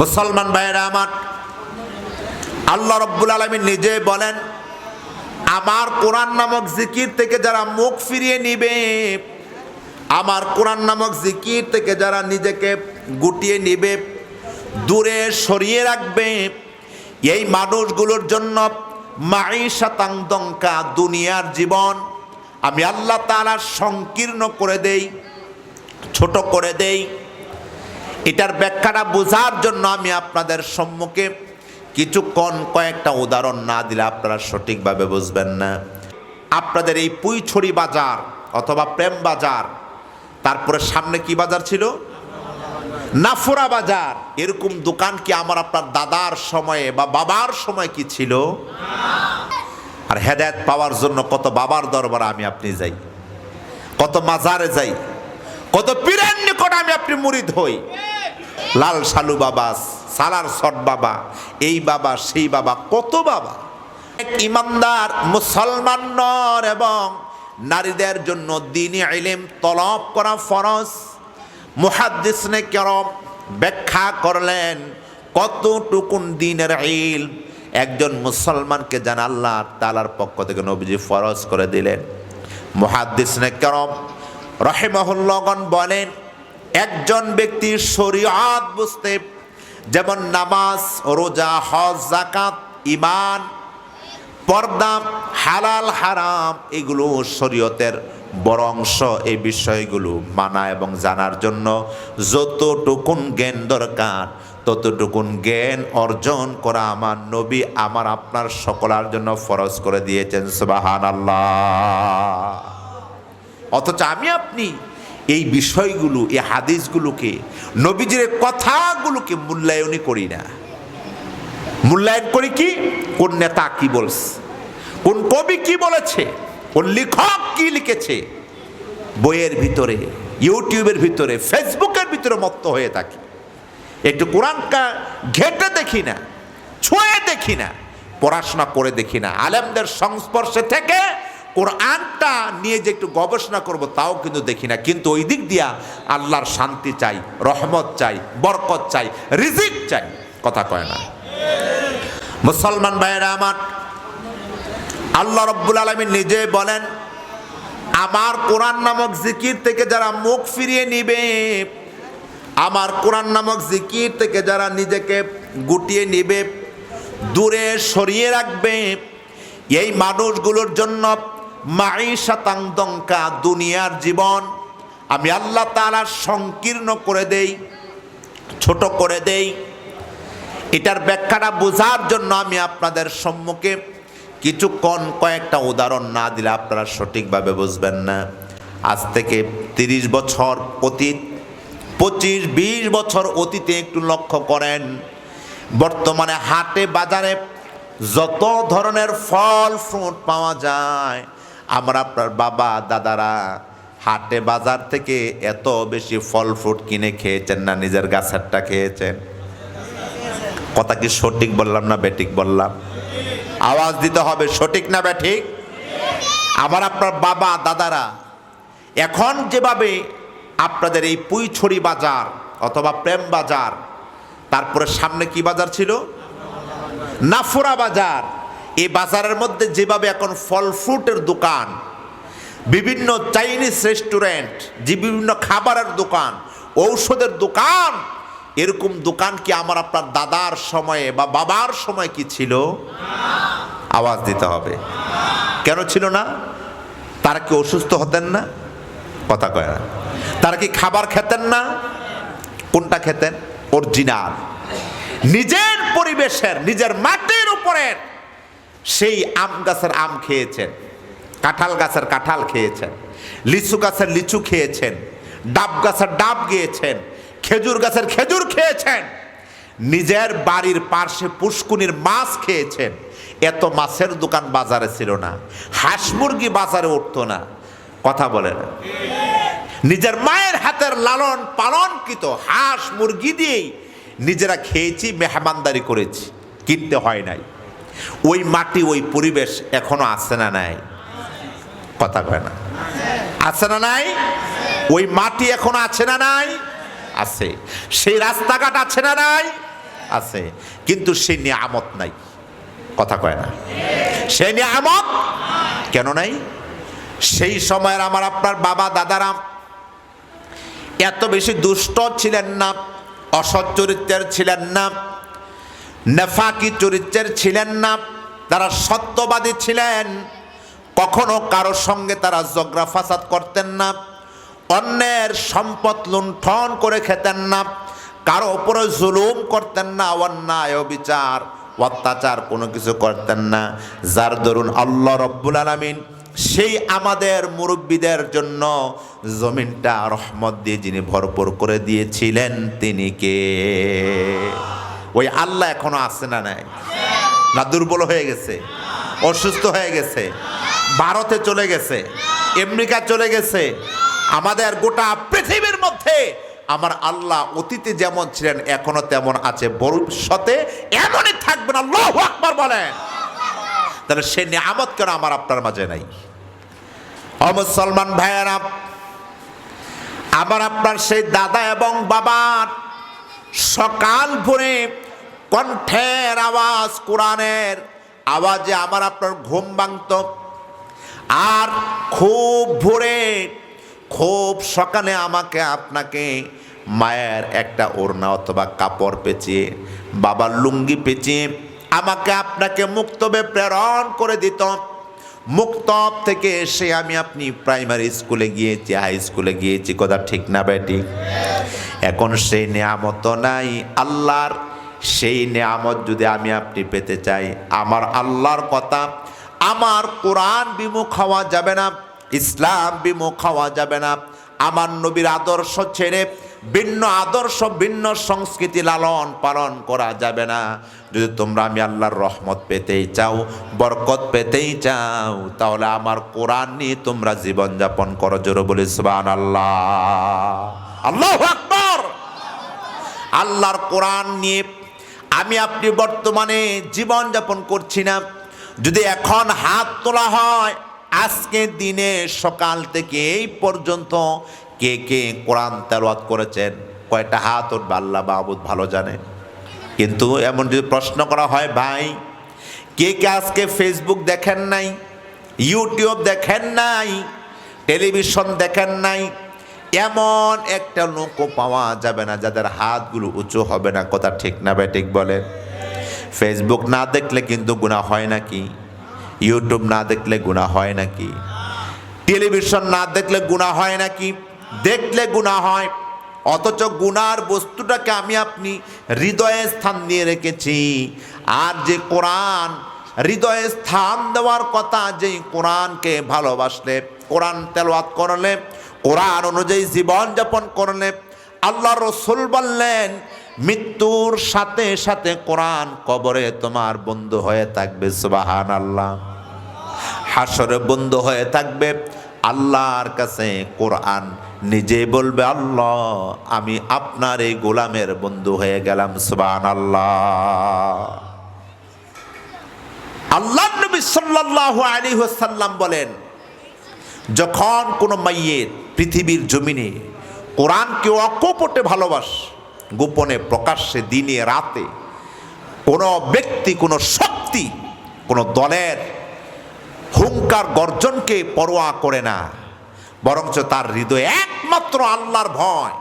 মুসলমান ভাইয়েরা আমার, আল্লাহ রব্বুল আলমী নিজে বলেন, আমার কোরআন নামক জিকির থেকে যারা মুখ ফিরিয়ে নিবে, আমার কোরআন নামক জিকির থেকে যারা নিজেকে গুটিয়ে নিবে, দূরে সরিয়ে রাখবে, এই মানুষগুলোর জন্য মাই শতাংদঙ্কা দুনিয়ার জীবন আমি আল্লাহ তাআলা সংকীর্ণ করে দেই, ছোট করে দেই। এটার ব্যাখ্যাটা বোঝার জন্য আমি আপনাদের সম্মুখে কিছুক্ষণ কয়েকটা উদাহরণ না দিলে আপনারা সঠিকভাবে বুঝবেন না। আপনাদের এই পুইছড়ি বাজার অথবা প্রেম বাজার, তারপরে সামনে কি বাজার ছিল? নাফুরা বাজার। এরকম দোকান কি আমার আপনার দাদার সময়ে বা বাবার সময় কি ছিল? আর হেদায়ত পাওয়ার জন্য কত বাবার দরবারে আমি আপনি যাই, কত মাজারে যাই, কত পীরের নিকট আমি আপনি মুরিদ হই। লাল সালু বাবা, সালার সট বাবা, এই বাবা, সেই বাবা, কত বাবা? এক ইমানদার মুসলমান নর এবং নারীদের জন্য দিনী ইলিম তলব করা ফরজ। মুহাদ্দিসনে কেরম ব্যাখ্যা করলেন, কতটুকুন দিনের ইল একজন মুসলমানকে জান আল্লাহ তালার পক্ষ থেকে নবীজি ফরজ করে দিলেন। মুহাদ্দিসনে কেরম রহেমহুল্লগন বলেন একজন ব্যক্তির শরীয়ত বুঝতে, যেমন নামাজ, রোজা, হজ জাকাত ইমান পর্দা, হালাল, হারাম, এগুলো শরীয়তের বড় অংশ। এই বিষয়গুলো মানা এবং জানার জন্য যতটুকুন জ্ঞান দরকার, ততটুকুন জ্ঞান অর্জন করা আমার নবী আমার আপনার সকলার জন্য ফরজ করে দিয়েছেন সুবাহান আল্লাহ অথচ আমি আপনি এই বিষয়গুলো, এই হাদিসগুলোকে, নবীজির কথাগুলোকে মূল্যায়নই করি না। মূল্যায়ন করি কি? কোন নেতা কি বলছে? কোন কবি কি বলেছে? কোন লেখক কি লিখেছে? বইয়ের ভিতরে, ইউটিউবের ভিতরে, ফেসবুকের ভিতরে মত্ত হয়ে থাকি। একটু কোরআনটা ঘেটে দেখি না, ছুঁয়ে দেখি না, পড়াশোনা করে দেখি না। আলেমদের সংস্পর্শে থেকে কোরআনটা নিয়ে যে একটু গবেষণা করব, তাও কিন্তু দেখি না। কিন্তু ওই দিক দিয়া আল্লাহর শান্তি চাই, রহমত চাই, বরকত চাই, রিজিক চাই, কথা কয় না। মুসলমান ভাইয়েরা আমার, আল্লাহ রব্বুল আলমী নিজে বলেন, আমার কোরআন নামক জিকির থেকে যারা মুখ ফিরিয়ে নিবে, আমার কোরআন নামক জিকির থেকে যারা নিজেকে গুটিয়ে নিবে, দূরে সরিয়ে রাখবে, এই মানুষগুলোর জন্য শতাংদঙ্কা দুনিয়ার জীবন। আমি আল্লাহ তাআলা সংকীর্ণ করে দেই, ছোট করে দেই। এটার ব্যাখ্যাটা বোঝার জন্য আমি আপনাদের সম্মুখে কিছুক্ষণ কয়েকটা উদাহরণ না দিলে আপনারা সঠিকভাবে বুঝবেন না। আজ থেকে তিরিশ বছর অতীত, পঁচিশ, বিশ বছর অতীতে একটু লক্ষ্য করেন। বর্তমানে হাটে বাজারে যত ধরনের ফল, ফ্রুট পাওয়া যায় আমরা আপনার বাবা, দাদারা হাটে বাজার থেকে এত বেশি ফল ফ্রুট কিনে খেয়েছেন না, নিজের গাছেরটা খেয়েছেন। কথা কি সঠিক বললাম না বেঠিক বললাম? আওয়াজ দিতে হবে, সঠিক না ব্যাঠিক আমার আপনার বাবা, দাদারা, এখন যেভাবে আপনাদের এই পুইছড়ি বাজার অথবা প্রেম বাজার, তারপরে সামনে কি বাজার ছিল? নাফুরা বাজার। এই বাজারের মধ্যে যেভাবে এখন ফল ফ্রুটের দোকান, বিভিন্ন চাইনিজ রেস্টুরেন্ট, যে বিভিন্ন খাবারের দোকান, ঔষধের দোকান, এরকম দোকান কি আমার আপনার দাদার সময়ে বা বাবার সময় কি ছিল? আওয়াজ দিতে হবে। কেন ছিল না? তারা কি অসুস্থ হতেন না? কথা কয় না। তারা কি খাবার খেতেন না? কোনটা খেতেন? অরিজিনাল। নিজের পরিবেশের, নিজের মাটির উপরের সেই আম গাছের আম খেয়েছেন, কাঁঠাল গাছের কাঁঠাল খেয়েছেন, লিচু গাছের লিচু খেয়েছেন, ডাব গাছের ডাব গিয়েছেন, খেজুর গাছের খেজুর খেয়েছেন, নিজের বাড়ির পার্শ্বে পুষ্কুনির মাছ খেয়েছেন, এত মাছের দোকান বাজারে ছিল না, হাঁস মুরগি বাজারে উঠতো না, কথা বলে না। নিজের মায়ের হাতের লালন পালনকৃত হাঁস মুরগি দিয়েই নিজেরা খেয়েছি, মেহমানদারি করেছি, কিনতে হয় নাই। ওই মাটি, ওই পরিবেশ এখনও আছে না নাই? কথা কয় না। আছে না নাই? ওই মাটি এখনও আছে না নাই? আছে। সেই রাস্তাঘাট আছে না নাই? আছে। কিন্তু সে নিয়ামত নাই। কথা কয় না। সে নিয়ামত কেন নাই? সেই সময়ের আমার আপনার বাবা, দাদারা এত বেশি দুষ্ট ছিলেন না, অসৎ চরিত্রের ছিলেন না নেফাকি চরিত্রের ছিলেন না, তারা সত্যবাদী ছিলেন। কখনো কারোর সঙ্গে তারা জগরা ফাসাদ করতেন না, অন্যের সম্পদ লুণ্ঠন করে খেতেন না, কারও উপরে জুলুম করতেন না, অন্যায় বিচার অত্যাচার কোনো কিছু করতেন না। যার দরুন আল্লাহ রব্বুল আলমিন সেই আমাদের মুরব্বীদের জন্য জমিনটা রহমত দিয়ে যিনি ভরপুর করে দিয়েছিলেন, তিনি কে? ওই আল্লাহ এখনও আছে না নাই? না দুর্বল হয়ে গেছে? অসুস্থ হয়ে গেছে? ভারতে চলে গেছে? আমেরিকা চলে গেছে? আমাদের গোটা পৃথিবীর মধ্যে আমার আল্লাহ অতীতে যেমন ছিলেন, এখনও তেমন আছে। ভবিষ্যতে এমনই থাকবেন আল্লাহ আকবার বলেন। তাহলে সে নিয়ামত কেন আমার আপনার মাঝে নাই? ও মুসলমান ভাইয়েরা, আমার আপনার সেই দাদা এবং বাবার সকাল ভোরে কণ্ঠের আওয়াজ কোরআনের আওয়াজে আমার আপনার ঘুম ভাঙত। আর খুব ভোরে, খুব সকালে আমাকে আপনাকে মায়ের একটা ওড়না অথবা কাপড় পেঁচিয়ে, বাবার লুঙ্গি পেঁচিয়ে আমাকে আপনাকে মুক্তবে প্রেরণ করে দিত। মুক্তব থেকে এসে আমি আপনি প্রাইমারি স্কুলে গিয়েছি, হাই স্কুলে গিয়েছি, কথা ঠিক না বেটি এখন সেই নিয়ামত নাই, আল্লাহর সেই নিয়ামত যদি আমি আপনি পেতে চাই, আমার আল্লাহর কথা, আমার কোরআন বিমুখ হওয়া যাবে না, ইসলাম বিমুখ হওয়া যাবে না, আমার নবীর আদর্শ ছেড়ে ভিন্ন আদর্শ, ভিন্ন সংস্কৃতি লালন পালন করা যাবে না। যদি তোমরা আমি আল্লাহর রহমত পেতেই চাও, বরকত পেতেই চাও, তাহলে আমার কোরআন নিয়ে তোমরা জীবনযাপন করো। জোরে বলি সুবান আল্লাহ আল্লাহ আল্লাহর কোরআন নিয়ে আমি আপনি বর্তমানে জীবনযাপন করছি না। যদি এখন হাত তোলা হয়, আজকে দিনে সকাল থেকে এই পর্যন্ত কে কে কোরআন তেলাওয়াত করেছেন, কয়টা হাত ওর বাল্লা বাবুদ ভালো জানে। কিন্তু এমন যদি প্রশ্ন করা হয়, ভাই, কে কে আজকে ফেসবুক দেখেন নাই ইউটিউব দেখেন নাই, টেলিভিশন দেখেন নাই এমন একটা লোকও পাওয়া যাবে না, যাদের হাতগুলো উঁচু হবে না। কথা ঠিক না ঠিক বলে ফেসবুক না দেখলে কিন্তু গুণা হয় নাকি? ইউটিউব না দেখলে গুণা হয় নাকি? টেলিভিশন না দেখলে গুণা হয় নাকি? দেখলে গুণা হয়। অথচ গুনার বস্তুটাকে আমি আপনি হৃদয়ে স্থান দিয়ে রেখেছি। আর যে কোরআন হৃদয়ে স্থান দেওয়ার কথা যেই কোরআনকে ভালোবাসলে, কোরআন তেলাওয়াত করলে, কোরআন অনুযায়ী জীবনযাপন করলে আল্লাহ রসুল বললেন, মৃত্যুর সাথে সাথে কোরআন কবরে তোমার বন্ধু হয়ে থাকবে সুবাহান আল্লাহ হাসরে বন্ধু হয়ে থাকবে, আল্লাহর কাছে কোরআন নিজে বলবে, আল্লাহ, আমি আপনার এই গোলামের বন্ধু হয়ে গেলাম সুবাহান আল্লাহ আল্লাহ নবী সাল্লাল্লাহু আলাইহি ওয়াসাল্লাম বলেন, যখন কোনো মাইয়ের পৃথিবীর জমিনে কোরআনকে অকপটে ভালোবাস, গোপনে প্রকাশ্যে দিনে রাতে কোনো ব্যক্তি, কোনো শক্তি, কোনো দলের হুঙ্কার গর্জনকে পরোয়া করে না, বরঞ্চ তার হৃদয়ে একমাত্র আল্লাহর ভয়,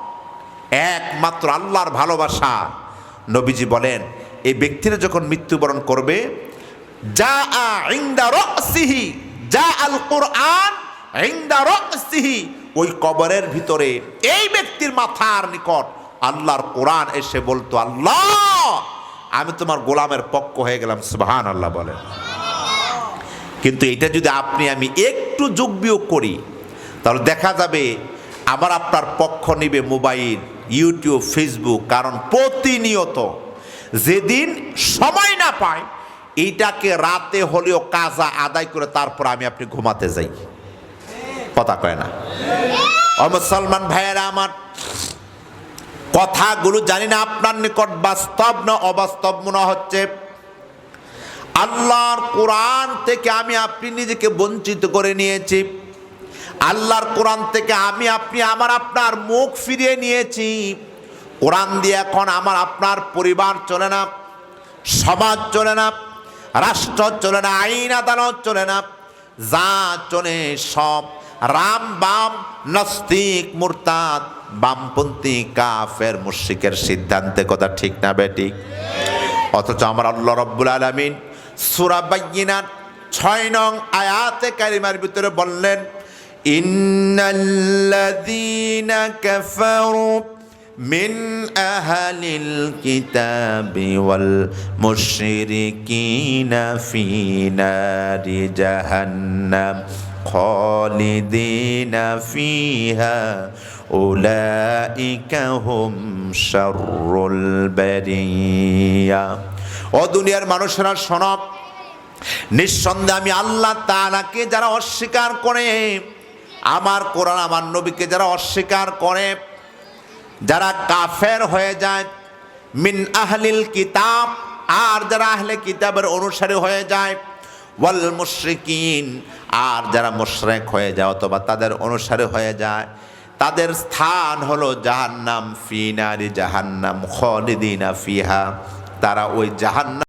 একমাত্র আল্লাহর ভালোবাসা। নবীজি বলেন, এই ব্যক্তিরা যখন মৃত্যুবরণ করবে যা ইন্দা রসিহি যা আল কোরআন ইন্দা রসিহি ওই কবরের ভিতরে এই ব্যক্তির মাথার নিকট আল্লাহর কোরআন এসে বলতো, আল্লাহ, আমি তোমার গোলামের পক্ষ হয়ে গেলাম। সুবহান আল্লাহ বলেন কিন্তু এটা যদি আপনি আমি একটু যোগ বিয়োগ করি, তাহলে দেখা যাবে আমার আপনার পক্ষ নিবে মোবাইল, ইউটিউব, ফেসবুক, কারণ প্রতিনিয়ত যেদিন সময় না পায় এইটাকে রাতে হলেও কাজা আদায় করে তারপর আমি আপনি ঘুমাতে যাই। কথা কয় না? মুসলমান ভাইয়েরা, আমার কথাগুলো জানি না, আপনার নিকট বাস্তব না অবাস্তব মনে হচ্ছে? আল্লাহর কোরআন থেকে আমি আপনি নিজেকে বঞ্চিত করে নিয়েছি। আল্লাহর কোরআন থেকে আমি আপনি আমার আপনার মুখ ফিরিয়ে নিয়েছি। কোরআন দিয়ে এখন আমার আপনার পরিবার চলে না, সমাজ চলে না। রাষ্ট্র চলে না, আইন আদালত চলে না যা চলে সব। রাম বাম, নাস্তিক, মুরতাদ, বামপন্থী, কাফের মুশিকের সিদ্ধান্তে কথা ঠিক না বেঠিক অথচ আমার আল্লাহ রব্বুল আলমিন সুরা বাইয়িনাত ছয় নং আয়াতে কারিমার ভিতরে বললেন, ইন্নাল্লাযীনা কাফারু আহলিল কিতাবি ওয়াল মুশরিকিনা ফি নারি জাহান্নাম খালিদিনা ফিহা উলাইকা হুম শাররুল বারিয়া। ও দুনিয়ার মানুষেরা শোনব নিঃসন্দেহে আমি আল্লাহ তাআলাকে যারা অস্বীকার করে, আমার কোরআন আমার নবীকে যারা অস্বীকার করে যারা কাফের হয়ে যায়, মিন আহলিল কিতাব, আর যারা আহলে কিতাবের অনুসারী হয়ে যায়, ওয়াল মুশরিকিন, আর যারা মুশরেক হয়ে যায় অথবা তাদের অনুসারী হয়ে যায়, তাদের স্থান হলো জাহান্নাম ফিনারি জাহান্নাম, খালিদিনা ফিহা, তারা ওই জাহান্নাম